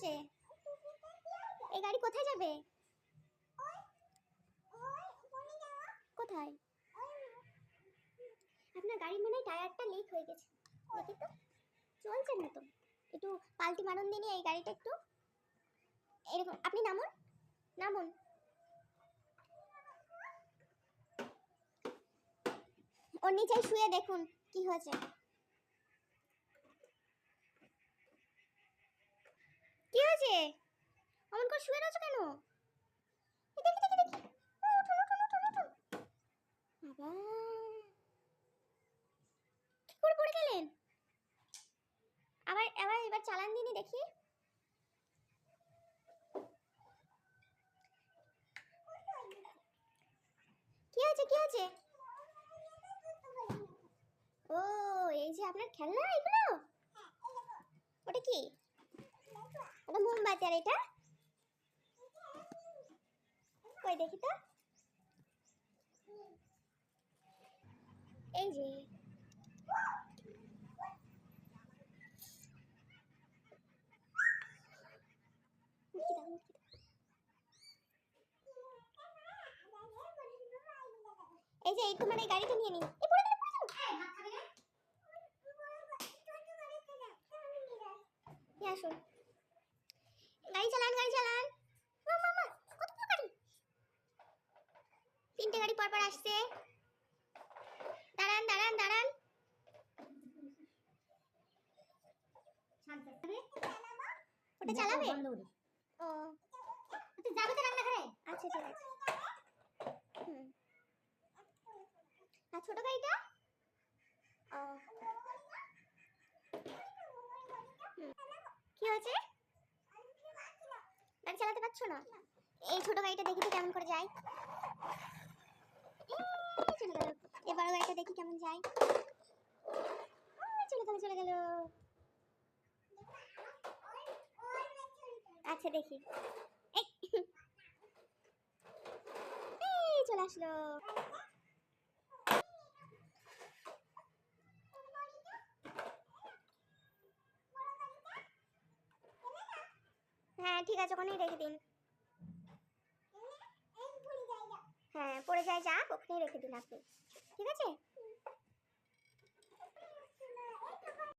হয়েছে এই গাড়ি কোথায় যাবে? কোথায়? আপনার গাড়ির মনে হয় টায়ারটা লিক হয়ে গেছে। দেখি তো। চলছে না তো। একটু পাল্টি মারুন দিনই এই গাড়িটা একটু। এরকম। আপনি নামুন। নামুন। ওর নিচে শুয়ে দেখুন কি হয়েছে। হয়েছে অমন করে শুয়ে রয়েছে কেন? করে আবার আবার, এবার চালান দিনই দেখি। কি হয়েছে কি হয়েছে? ও, এই যে আপনার খেলনা, এগুলো? ওটা কি? আর এটা? কই দেখি তো। এই যে। এই যে এই তোমার এই গাড়িটা নিয়ে নিন। আসুন। চালান গাড়ি চালান। গাড়ি? তিনটে গাড়ি পরপর আসছে। দাঁড়ান দাঁড়ান দাঁড়ান। ওটা চালাবে? ও। তুই যাবে তো রান্নাঘরে? আচ্ছা ঠিক আছে। হুম। আর ছোট গাড়িটা? ও। কি হয়েছে? চালাতে পারছ না? এই ছোট গাড়িটা দেখি তো কেমন করে যায়। চলে গেল। এই বড় গাড়িটা দেখি কেমন যায়। চলে গেল চলে গেল। আচ্ছা দেখি। এই চলে আসলো। হ্যাঁ ঠিক আছে ওখানেই রেখে দিন। হ্যাঁ পড়ে যায় যাক ওখানেই রেখে দিন আপনি। ঠিক আছে?